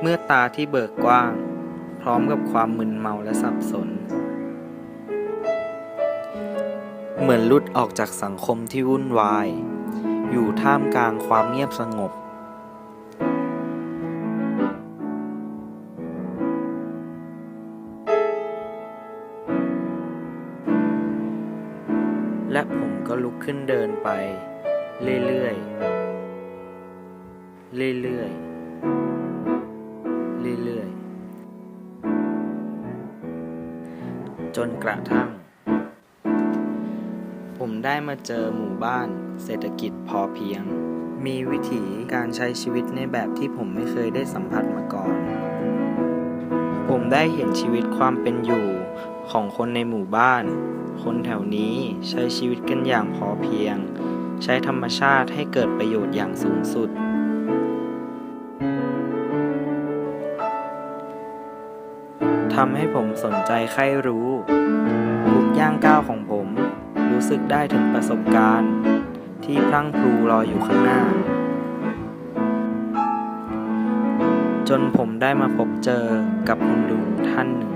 เมื่อตาที่เบิกกว้าง พร้อมกับความมึนเมาและสับสน เหมือนลุดออกจากสังคมที่วุ่นวาย อยู่ท่ามกลางความเงียบสงบ และผมก็ลุกขึ้นเดินไป เรื่อยๆ เรื่อยๆ จนกระทั่ง ผมได้มาเจอหมู่บ้านเศรษฐกิจพอเพียง มีวิถีการใช้ชีวิตในแบบที่ผมไม่เคยได้สัมผัสมาก่อน ผมได้เห็นชีวิตความเป็นอยู่ของคนในหมู่บ้าน คนแถวนี้ใช้ชีวิตกันอย่างพอเพียง ใช้ธรรมชาติให้เกิดประโยชน์อย่างสูงสุด ทำให้ผมสนใจใคร่รู้ทุกย่างก้าวของผม รู้สึกได้ถึงประสบการณ์ ที่พรั่งพรูรออยู่ข้างหน้า จนผมได้มาพบเจอกับคุณลุงท่านหนึ่ง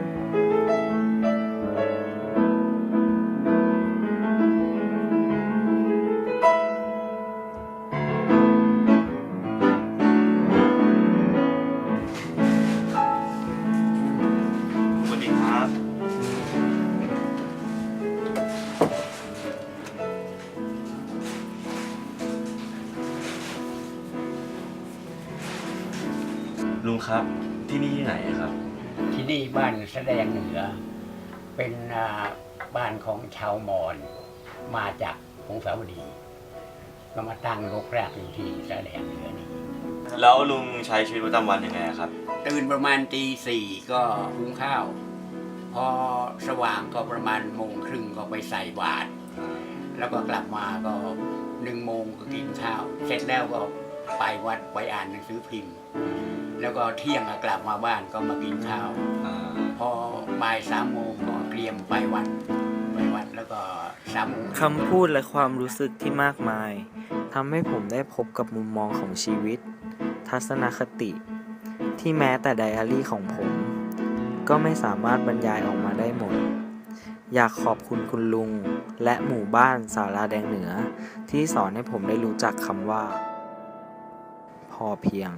ลุงครับที่นี่ที่ไหนครับ ที่นี่บ้านแสดงเหนือ เป็นอ่าบ้านของชาวมอญมาจากพงศาวดีก็มาตั้งรกรากอยู่ที่แสดงเหนือนี่แล้วลุงใช้ชีวิตประจำวันยังไงครับ ตื่นประมาณตีสี่ก็หุงข้าว พอสว่างก็ประมาณโมงครึ่งก็ไปใส่บาตรแล้วก็กลับมาก็หนึ่งโมงก็กินข้าว เสร็จแล้วก็ไปวัดไปอ่านหนังสือพิมพ์ แล้วก็เที่ยงก็กลับมาบ้านก็มากินข้าว อ่าพอบ่ายสามโมงก็เตรียมไปวัดไปวัดแล้วก็สามโมงคำพูดและความรู้สึกที่มากมายทำให้ผมได้พบกับมุมมองของชีวิต ทัศนคติ ที่แม้แต่ไดอารี่ของผม ก็ไม่สามารถบรรยายออกมาได้หมด อยากขอบคุณคุณลุง และหมู่บ้านสาราแดงเหนือ ที่สอนให้ผมได้รู้จักคำว่า พอเพียง